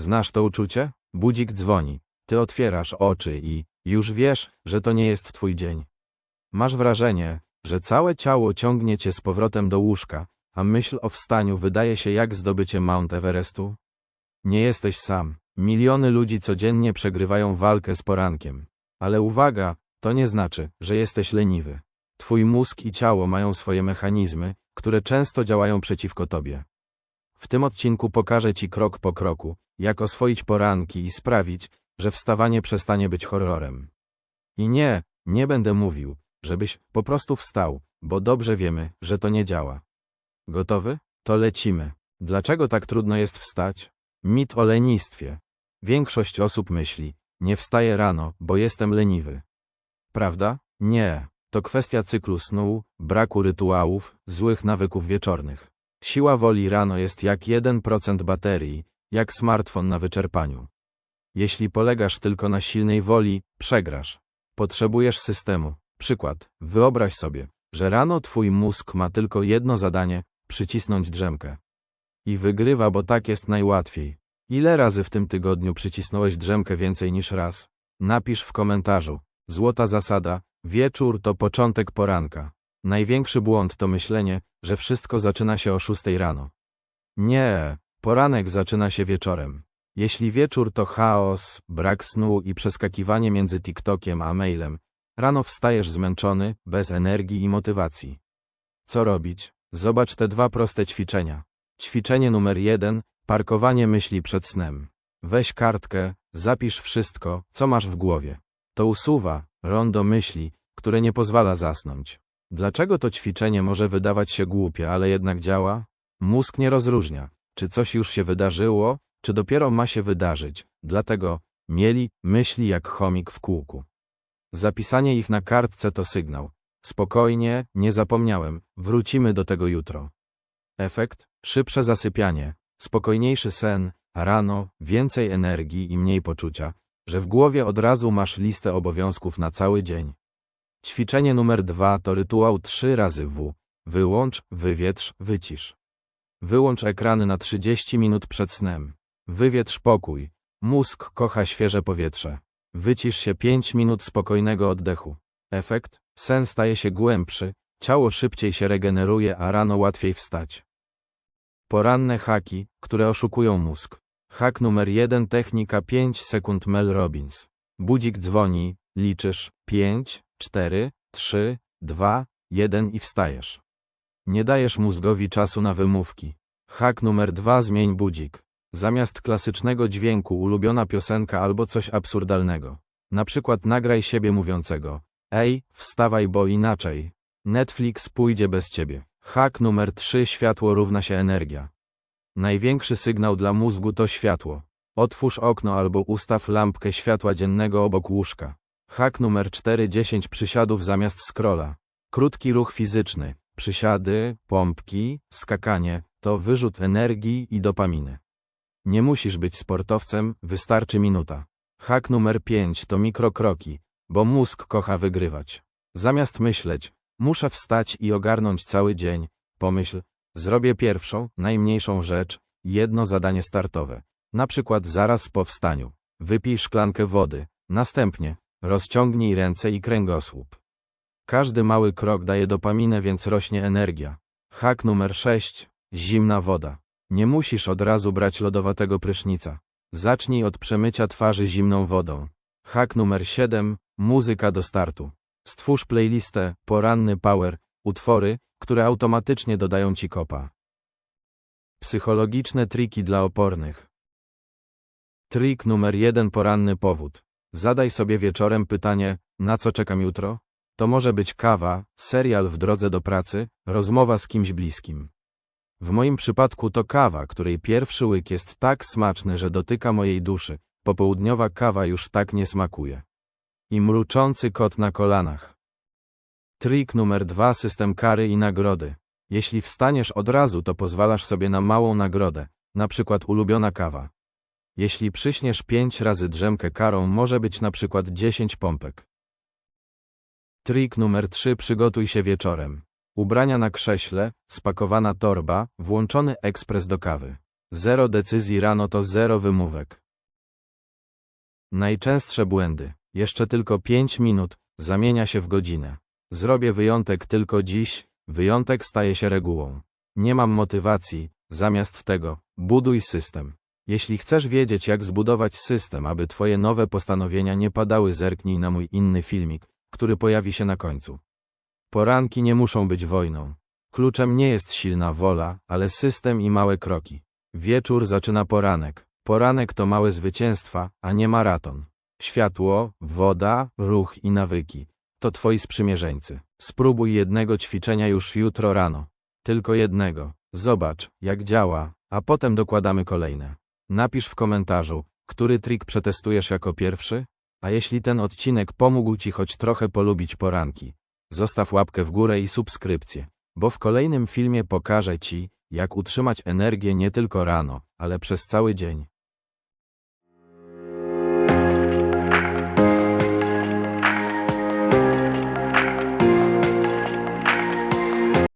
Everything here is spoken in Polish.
Znasz to uczucie? Budzik dzwoni. Ty otwierasz oczy i już wiesz, że to nie jest twój dzień. Masz wrażenie, że całe ciało ciągnie cię z powrotem do łóżka, a myśl o wstaniu wydaje się jak zdobycie Mount Everestu? Nie jesteś sam. Miliony ludzi codziennie przegrywają walkę z porankiem. Ale uwaga, to nie znaczy, że jesteś leniwy. Twój mózg i ciało mają swoje mechanizmy, które często działają przeciwko tobie. W tym odcinku pokażę Ci krok po kroku, jak oswoić poranki i sprawić, że wstawanie przestanie być horrorem. I nie, nie będę mówił, żebyś po prostu wstał, bo dobrze wiemy, że to nie działa. Gotowy? To lecimy. Dlaczego tak trudno jest wstać? Mit o lenistwie. Większość osób myśli, nie wstaję rano, bo jestem leniwy. Prawda? Nie. To kwestia cyklu snu, braku rytuałów, złych nawyków wieczornych. Siła woli rano jest jak 1% baterii, jak smartfon na wyczerpaniu. Jeśli polegasz tylko na silnej woli, przegrasz. Potrzebujesz systemu. Przykład. Wyobraź sobie, że rano twój mózg ma tylko jedno zadanie przycisnąć drzemkę. I wygrywa, bo tak jest najłatwiej. Ile razy w tym tygodniu przycisnąłeś drzemkę więcej niż raz? Napisz w komentarzu. Złota zasada. Wieczór to początek poranka. Największy błąd to myślenie, że wszystko zaczyna się o 6 rano. Nie, poranek zaczyna się wieczorem. Jeśli wieczór to chaos, brak snu i przeskakiwanie między TikTokiem a mailem, rano wstajesz zmęczony, bez energii i motywacji. Co robić? Zobacz te dwa proste ćwiczenia. Ćwiczenie numer jeden, parkowanie myśli przed snem. Weź kartkę, zapisz wszystko, co masz w głowie. To usuwa rondo myśli, które nie pozwala zasnąć. Dlaczego to ćwiczenie może wydawać się głupie, ale jednak działa? Mózg nie rozróżnia, czy coś już się wydarzyło, czy dopiero ma się wydarzyć, dlatego mieli myśli jak chomik w kółku. Zapisanie ich na kartce to sygnał. Spokojnie, nie zapomniałem, wrócimy do tego jutro. Efekt? Szybsze zasypianie, spokojniejszy sen, rano więcej energii i mniej poczucia, że w głowie od razu masz listę obowiązków na cały dzień. Ćwiczenie numer dwa to rytuał trzy razy W. Wyłącz, wywietrz, wycisz. Wyłącz ekrany na 30 minut przed snem. Wywietrz pokój. Mózg kocha świeże powietrze. Wycisz się 5 minut spokojnego oddechu. Efekt? Sen staje się głębszy, ciało szybciej się regeneruje, a rano łatwiej wstać. Poranne haki, które oszukują mózg. Hak numer 1 technika 5 sekund Mel Robbins. Budzik dzwoni, liczysz 5, 4, 3, 2, 1 i wstajesz. Nie dajesz mózgowi czasu na wymówki. Hak numer 2 zmień budzik. Zamiast klasycznego dźwięku ulubiona piosenka albo coś absurdalnego. Na przykład nagraj siebie mówiącego. Ej, wstawaj, bo inaczej. Netflix pójdzie bez ciebie. Hak numer 3 światło równa się energia. Największy sygnał dla mózgu to światło. Otwórz okno albo ustaw lampkę światła dziennego obok łóżka. Hak numer 4 10 przysiadów zamiast scrolla. Krótki ruch fizyczny. Przysiady, pompki, skakanie to wyrzut energii i dopaminy. Nie musisz być sportowcem, wystarczy minuta. Hak numer 5 to mikrokroki, bo mózg kocha wygrywać. Zamiast myśleć, muszę wstać i ogarnąć cały dzień, pomyśl, zrobię pierwszą, najmniejszą rzecz, jedno zadanie startowe. Na przykład zaraz po wstaniu. Wypij szklankę wody, następnie rozciągnij ręce i kręgosłup. Każdy mały krok daje dopaminę, więc rośnie energia. Hak numer 6. Zimna woda. Nie musisz od razu brać lodowatego prysznica. Zacznij od przemycia twarzy zimną wodą. Hak numer 7. Muzyka do startu. Stwórz playlistę Poranny Power, utwory, które automatycznie dodają ci kopa. Psychologiczne triki dla opornych. Trik numer 1 Poranny powód. Zadaj sobie wieczorem pytanie, na co czekam jutro? To może być kawa, serial w drodze do pracy, rozmowa z kimś bliskim. W moim przypadku to kawa, której pierwszy łyk jest tak smaczny, że dotyka mojej duszy. Popołudniowa kawa już tak nie smakuje. I mruczący kot na kolanach. Trik numer dwa system kary i nagrody. Jeśli wstaniesz od razu, to pozwalasz sobie na małą nagrodę, na przykład ulubiona kawa. Jeśli przyśniesz pięć razy drzemkę karą, może być na przykład 10 pompek. Trik numer 3 przygotuj się wieczorem. Ubrania na krześle, spakowana torba, włączony ekspres do kawy. Zero decyzji rano to zero wymówek. Najczęstsze błędy. Jeszcze tylko 5 minut, zamienia się w godzinę. Zrobię wyjątek tylko dziś, wyjątek staje się regułą. Nie mam motywacji, zamiast tego, buduj system. Jeśli chcesz wiedzieć, jak zbudować system, aby twoje nowe postanowienia nie padały, zerknij na mój inny filmik, który pojawi się na końcu. Poranki nie muszą być wojną. Kluczem nie jest silna wola, ale system i małe kroki. Wieczór zaczyna poranek. Poranek to małe zwycięstwa, a nie maraton. Światło, woda, ruch i nawyki. To twoi sprzymierzeńcy. Spróbuj jednego ćwiczenia już jutro rano. Tylko jednego. Zobacz, jak działa, a potem dokładamy kolejne. Napisz w komentarzu, który trik przetestujesz jako pierwszy, a jeśli ten odcinek pomógł Ci choć trochę polubić poranki, zostaw łapkę w górę i subskrypcję, bo w kolejnym filmie pokażę Ci, jak utrzymać energię nie tylko rano, ale przez cały dzień.